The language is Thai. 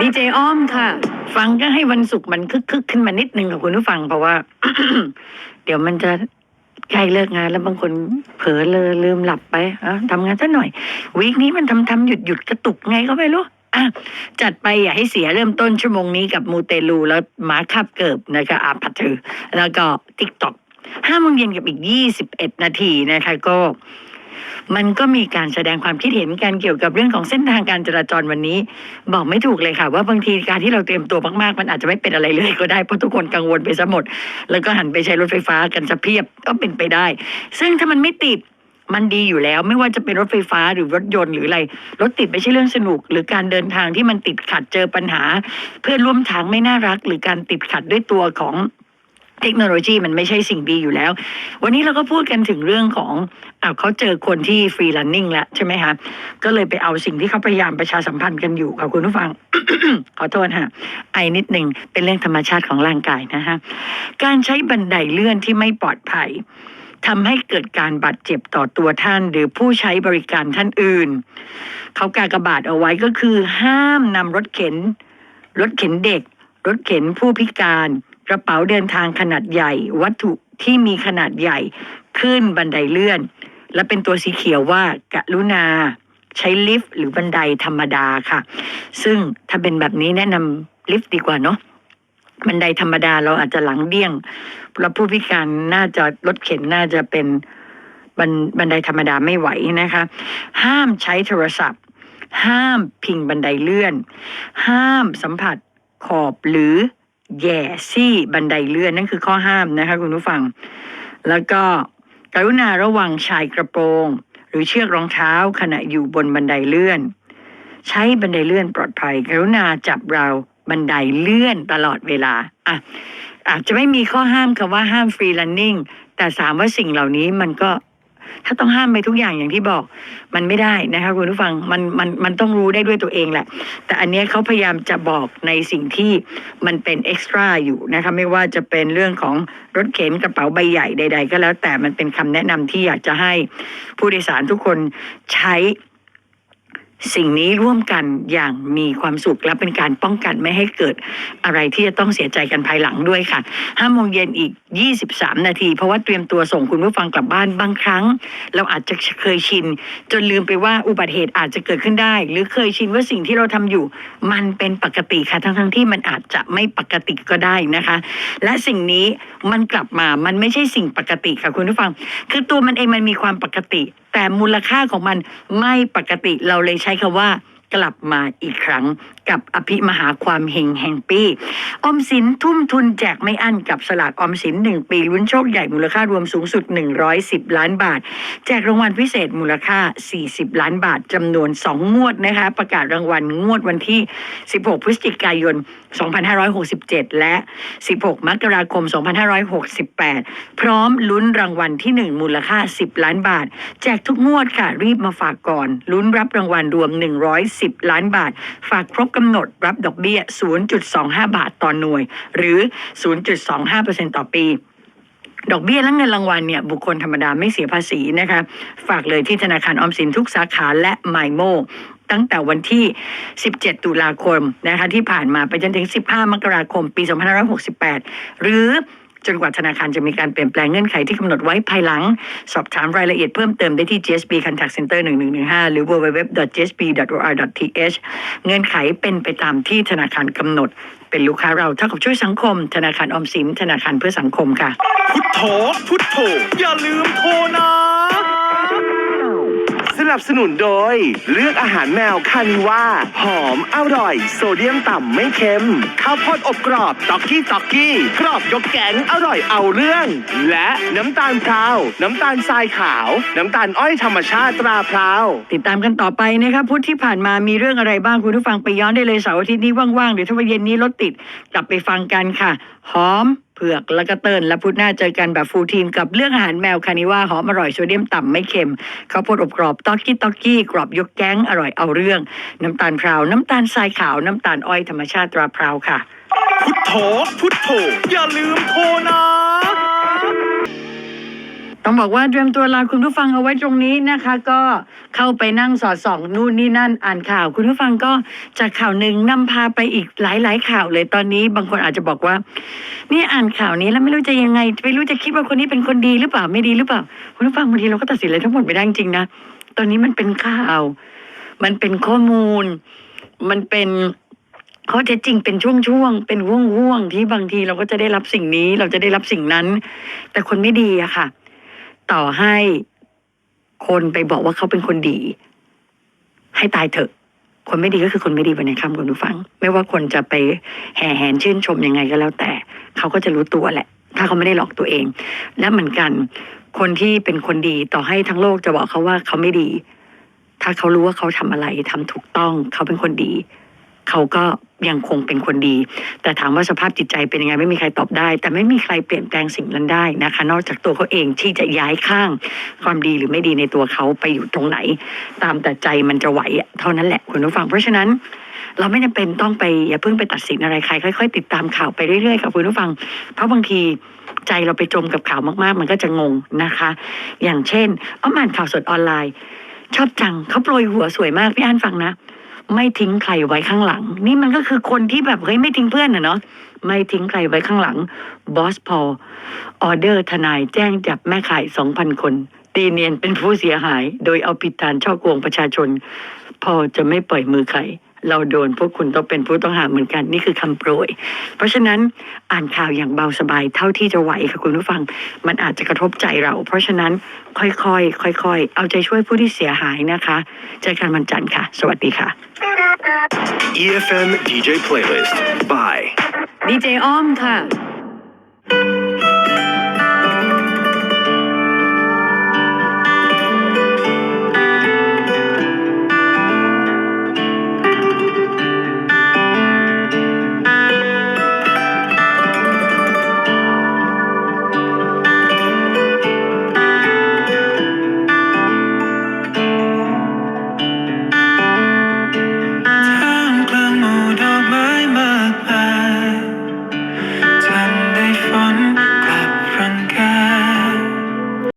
ดีเจอ้อมค่ะ ฟังก็ให้วันศุกร์มันคึกคึกขึ้นมานิดนึงค่ะคุณผู้ฟังเพราะว่า เดี๋ยวมันจะใกล้เลิกงานแล้วบางคนเผลอเลยลืมหลับไปอะทำงานซะหน่อย วีคนี้มันทำทำหยุดหยุดกระตุกไงก็ไม่รู้อะจัดไปอย่าให้เสียเริ่มต้นชั่วโมงนี้กับมูเตลูแล้วหมาคับเกิบนะคะอาพัทเธอแล้วก็ติ๊กต็อกห้าโมงเย็นกับอีกยี่สิบเอ็ดนาทีนะคะก็ มันก็มีการแสดงความคิดเห็นกันเกี่ยวกับเรื่องของเส้นทางการจราจรวันนี้ บอกไม่ถูกเลยค่ะ ว่าบางทีการที่เราเตรียมตัวมากๆ มันอาจจะไม่เป็นอะไรเลยก็ได้เพราะทุกคนกังวลไปซะหมด แล้วก็หันไปใช้รถไฟฟ้ากันสะเพียบก็เป็นไปได้ ซึ่งถ้ามันไม่ติดมันดีอยู่แล้วไม่ว่าจะเป็นรถไฟฟ้าหรือรถยนต์หรืออะไร รถติดไม่ใช่เรื่องสนุก หรือการเดินทางที่มันติดขัดเจอปัญหา เพื่อนร่วมทางไม่น่ารัก หรือการติดขัดด้วยตัวของ เทคโนโลยีมันไม่ใช่สิ่งดีอยู่แล้ว วันนี้เราก็พูดกันถึงเรื่องของอาเขาเจอคนที่ฟรี a นนิ่งแล้วใช่ไหมคะก็เลยไปเอาสิ่งที่เขาพยายามประชาสัมพันธ์กันอยู่ค่ะคุณผู้ฟัง ขอโทษฮะไอนิดหนึ่งเป็นเรื่องธรรมชาติของร่างกายนะฮะการใช้บันไดเลื่อนที่ไม่ปลอดภัยทำให้เกิดการบาดเจ็บต่อตัวท่าน หรือผู้ใช้บริการท่านอื่น เขากากบาทเอาไว้ก็คือ ห้ามนำรถเข็น รถเข็นเด็ก รถเข็นผู้พิการ กระเป๋าเดินทางขนาดใหญ่ วัตถุที่มีขนาดใหญ่ ขึ้นบันไดเลื่อน และเป็นตัวสีเขียวว่ากรุณา ใช้ลิฟต์หรือบันไดธรรมดาค่ะ ซึ่งถ้าเป็นแบบนี้แนะนำลิฟต์ดีกว่าเนาะบันไดธรรมดาเราอาจจะหลังเดี้ยงแล้วผู้พิการน่าจะรถเข็นน่าจะเป็นบันบันไดธรรมดาไม่ไหวนะคะ ห้ามใช้โทรศัพท์ ห้ามพิงบันไดเลื่อน ห้ามสัมผัสขอบหรือ แหย่ซี่บันไดเลื่อนนั่นคือข้อห้ามนะคะคุณผู้ฟัง แล้วก็กรุณาระวังชายกระโปรง หรือเชือกรองเท้าขณะอยู่บนบันไดเลื่อน ใช้บันไดเลื่อนปลอดภัย กรุณาจับราวบันไดเลื่อนตลอดเวลาอะอาจจะไม่มีข้อห้ามคำว่าห้ามฟรี a นนิ่งแต่ถามว่าสิ่งเหล่านี้มันก็ ถ้าต้องห้ามไปทุกอย่างอย่างที่บอก มันไม่ได้นะคะคุณผู้ฟังมันมันมันต้องรู้ได้ด้วยตัวเองแหละ แต่อันนี้เขาพยายามจะบอกในสิ่งที่มันเป็นเอ็กซ์ตร้าอยู่นะคะไม่ว่าจะเป็นเรื่องของรถเข็นกระเป๋าใบใหญ่ใด ๆ ก็แล้วแต่มันเป็นคำแนะนำที่อยากจะให้ผู้โดยสารทุกคนใช้ สิ่งนี้ร่วมกันอย่างมีความสุขและเป็นการป้องกันไม่ให้เกิดอะไรที่จะต้องเสียใจกันภายหลังด้วยค่ะห้าโมงเย็นอีก 23 นาที เพราะว่าเตรียมตัวส่งคุณผู้ฟังกลับบ้านบางครั้ง เราอาจจะเคยชิน จนลืมไปว่าอุบัติเหตุอาจจะเกิดขึ้นได้ หรือเคยชินว่าสิ่งที่เราทำอยู่ มันเป็นปกติค่ะทั้งทั้งๆที่มันอาจจะไม่ปกติก็ได้นะคะ และสิ่งนี้มันกลับมามันไม่ใช่สิ่งปกติค่ะคุณผู้ฟัง คือตัวมันเองมันมีความปกติ แต่มูลค่าของมันไม่ปกติเราเลยใช้คำว่า กลับมาอีกครั้งกับอภิมหาความเฮงแห่งปี ออมสินทุ่มทุนแจกไม่อั้นกับสลากออมสินหนึ่งปีลุ้นโชคใหญ่มูลค่ารวมสูงสุด 110 ล้านบาท แจกรางวัลพิเศษมูลค่า 40 ล้านบาทจำนวน 2 งวดนะคะประกาศรางวัลงวดวันที่ 16 พฤศจิกายน 2567 และ 16 มกราคม 2568 พร้อมลุ้นรางวัลที่ 1 มูลค่า 10 ล้านบาท แจกทุกงวดค่ะรีบมาฝากก่อน ลุ้นรับรางวัลรวม 110ล้านบาท ฝากครบกำหนดรับดอกเบี้ย 0.25 บาทต่อหน่วย หรือ 0.25%ต่อปีดอกเบี้ยและเงินรางวัลเนี่ยบุคคลธรรมดาไม่เสียภาษีนะคะฝากเลยที่ธนาคารออมสินทุกสาขาและไมโมตั้งแต่วันที่ 17 ตุลาคมนะคะที่ผ่านมาไปจนถึง 15 มกราคม ปี 2568 หรือ จนกว่าธนาคารจะมีการเปลี่ยนแปลงเงื่อนไขที่กำหนดไว้ภายหลัง สอบถามรายละเอียดเพิ่มเติมได้ที่ GSB Contact Center 1115 หรือ www.gsb.or.th เงื่อนไขเป็นไปตามที่ธนาคารกำหนด เป็นลูกค้าเราเท่ากับช่วยสังคม ธนาคารออมสินธนาคารเพื่อสังคมค่ะ พุทโธพุทโธอย่าลืมโทรนะ นับสนุนโดย เลือกอาหารแมวคานิว่า หอมอร่อย โซเดียมต่ำไม่เค็ม ข้าวโพดอบกรอบต็อกกี้ต็อกกี้ กรอบยกแกงอร่อยเอาเรื่อง และน้ำตาลพราว น้ำตาลทรายขาว น้ำตาลอ้อยธรรมชาติตราพราว ติดตามกันต่อไปนะคะพุธที่ผ่านมามีเรื่องอะไรบ้างคุณผู้ฟังไปย้อนได้เลยเสาร์อาทิตย์นี้ว่างๆหรือถ้าว่าเย็นนี้รถติดกลับไปฟังกันค่ะ หอม เผือกแล้วก็เตินและพุธหน้าเจอกันแบบฟูลทีมกับเรื่องอาหารแมวคานิว่าหอมอร่อยโซเดียมต่ำไม่เค็มข้าวโพดอบกรอบตอกกี้ตอกกี้กรอบยกแก๊งอร่อยเอาเรื่อง น้ำตาลพราวน้ำตาลทรายขาวน้ำตาลอ้อยธรรมชาติตราพราวค่ะ พุทโธพุทโธอย่าลืมโทรนะ ต้องบอกว่าเตรียมตัวลาคุณผู้ฟังเอาไว้ตรงนี้นะคะ ก็เข้าไปนั่งสอดส่องนู่นนี่นั่นอ่านข่าว คุณผู้ฟังก็จากข่าวหนึ่งนำพาไปอีกหลาย ๆ ข่าวเลยตอนนี้ บางคนอาจจะบอกว่า นี่อ่านข่าวนี้แล้วไม่รู้จะยังไงไม่รู้จะคิดว่าคนนี้เป็นคนดีหรือเปล่าไม่ดีหรือเปล่า คุณผู้ฟังบางทีเราก็ตัดสินอะไรทั้งหมดไม่ได้จริงนะตอนนี้มันเป็นข่าว มันเป็นข้อมูล มันเป็นข้อเท็จจริงเป็นช่วงๆเป็นห่วงๆที่บางทีเราก็จะได้รับสิ่งนี้ เราจะได้รับสิ่งนั้น แต่คนไม่ดีอะค่ะ ต่อให้คนไปบอกว่าเขาเป็นคนดี ให้ตายเถอะ คนไม่ดีก็คือคนไม่ดีไปในคำคุณผู้ฟัง ไม่ว่าคนจะไปแห่แหนชื่นชมยังไงก็แล้วแต่ เขาก็จะรู้ตัวแหละ ถ้าเขาไม่ได้หลอกตัวเอง และเหมือนกัน คนที่เป็นคนดีต่อให้ทั้งโลกจะบอกเขาว่าเขาไม่ดี ถ้าเขารู้ว่าเขาทำอะไรทำถูกต้อง เขาเป็นคนดี เขาก็ ยังคงเป็นคนดี แต่ถามว่าสภาพจิตใจเป็นยังไงไม่มีใครตอบได้ แต่ไม่มีใครเปลี่ยนแปลงสิ่งนั้นได้นะคะ นอกจากตัวเขาเองที่จะย้ายข้างความดีหรือไม่ดีในตัวเขาไปอยู่ตรงไหน ตามแต่ใจมันจะไหวเท่านั้นแหละคุณผู้ฟังเพราะฉะนั้นเราไม่จำเป็นต้องไปอย่าเพิ่งไปตัดสินอะไรใครค่อยๆ ติดตามข่าวไปเรื่อยๆค่ะคุณผู้ฟัง เพราะบางทีใจเราไปจมกับข่าวมากๆ มันก็จะงงนะคะ อย่างเช่นเอาอ่านข่าวสดออนไลน์ ชอบจังเขาโปรยหัวสวยมากพี่อ่านฟังนะ ไม่ทิ้งใครไว้ข้างหลัง นี่มันก็คือคนที่แบบเฮ้ยไม่ทิ้งเพื่อนอะเนาะไม่ทิ้งใครไว้ข้างหลังบอสพอออเดอร์ทนายแจ้งจับแม่ขายสองพันคนตีเนียนเป็นผู้เสียหาย โดยเอาผิดฐานช่อโกงประชาชน พอจะไม่ปล่อยมือใคร เราโดนพวกคุณต้องเป็นผู้ต้องหาเหมือนกันนี่คือคำโปรย เพราะฉะนั้นอ่านข่าวอย่างเบาสบายเท่าที่จะไหวค่ะคุณผู้ฟัง มันอาจจะกระทบใจเรา เพราะฉะนั้นค่อยๆค่อยๆเอาใจช่วยผู้ที่เสียหายนะคะเจอกันวันจันทร์ค่ะ สวัสดีค่ะ EFM DJ Playlist by ดีเจอ้อมค่ะ